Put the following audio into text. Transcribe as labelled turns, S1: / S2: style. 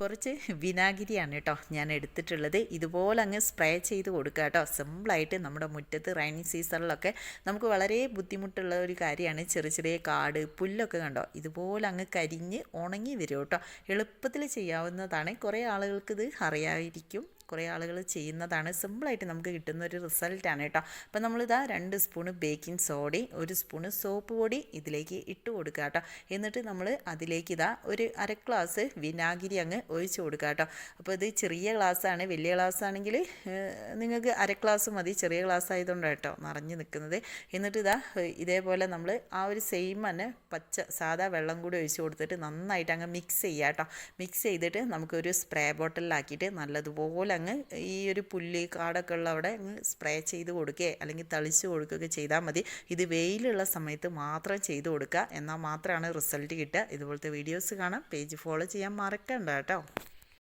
S1: കുറച്ച് വിനാഗിരിയാണ് കേട്ടോ ഞാൻ എടുത്തിട്ടുള്ളത്. ഇതുപോലെ അങ്ങ് സ്പ്രേ ചെയ്ത് കൊടുക്കുക കേട്ടോ. സിമ്പിളായിട്ട് നമ്മുടെ മുറ്റത്ത് റൈനി സീസണിലൊക്കെ നമുക്ക് വളരെ ബുദ്ധിമുട്ടുള്ള ഒരു കാര്യമാണ്. ചെറിയ ചെറിയ കാട് പുല്ലൊക്കെ കണ്ടോ? ഇതുപോലെ അങ്ങ് കരിഞ്ഞ് ഉണങ്ങി വരും കേട്ടോ. എളുപ്പത്തിൽ ചെയ്യാവുന്നതാണ്. കുറേ ആളുകൾക്ക് ഇത് അറിയാതിരിക്കും കുറേ ആളുകൾ ചെയ്യുന്നതാണ്. സിമ്പിളായിട്ട് നമുക്ക് കിട്ടുന്ന ഒരു റിസൾട്ടാണ് കേട്ടോ. അപ്പോൾ നമ്മളിതാ രണ്ട് സ്പൂണ് ബേക്കിംഗ് സോഡയും ഒരു സ്പൂണ് സോപ്പ് പൊടി ഇതിലേക്ക് ഇട്ട് കൊടുക്കുക കേട്ടോ. എന്നിട്ട് നമ്മൾ അതിലേക്ക് ഇതാ ഒരു അര ഗ്ലാസ് വിനാഗിരി അങ്ങ് ഒഴിച്ച് കൊടുക്കുക കേട്ടോ. അപ്പോൾ ഇത് ചെറിയ ഗ്ലാസ്സാണ്. വലിയ ഗ്ലാസ് ആണെങ്കിൽ നിങ്ങൾക്ക് അര ഗ്ലാസ് മതി. ചെറിയ ഗ്ലാസ് ആയതുകൊണ്ട് കേട്ടോ നിറഞ്ഞു നിൽക്കുന്നത്. എന്നിട്ട് ഇതാ ഇതേപോലെ നമ്മൾ ആ ഒരു സെയിം തന്നെ പച്ച സാധാ വെള്ളം കൂടി ഒഴിച്ച് കൊടുത്തിട്ട് നന്നായിട്ട് അങ്ങ് മിക്സ് ചെയ്യുക കേട്ടോ. മിക്സ് ചെയ്തിട്ട് നമുക്കൊരു സ്പ്രേ ബോട്ടിലാക്കിയിട്ട് നല്ലതുപോലെ അങ്ങ് ഈ ഒരു പുല്ല് കാടൊക്കെ ഉള്ള അവിടെ അങ്ങ് സ്പ്രേ ചെയ്ത് കൊടുക്കുകയോ അല്ലെങ്കിൽ തളിച്ച് കൊടുക്കുകയൊക്കെ ചെയ്താൽ മതി. ഇത് വെയിലുള്ള സമയത്ത് മാത്രം ചെയ്ത് കൊടുക്കുക. എന്നാൽ മാത്രമാണ് റിസൾട്ട് കിട്ടുക. ഇതുപോലത്തെ വീഡിയോസ് കാണാം. പേജ് ഫോളോ ചെയ്യാൻ മറക്കണ്ട കേട്ടോ.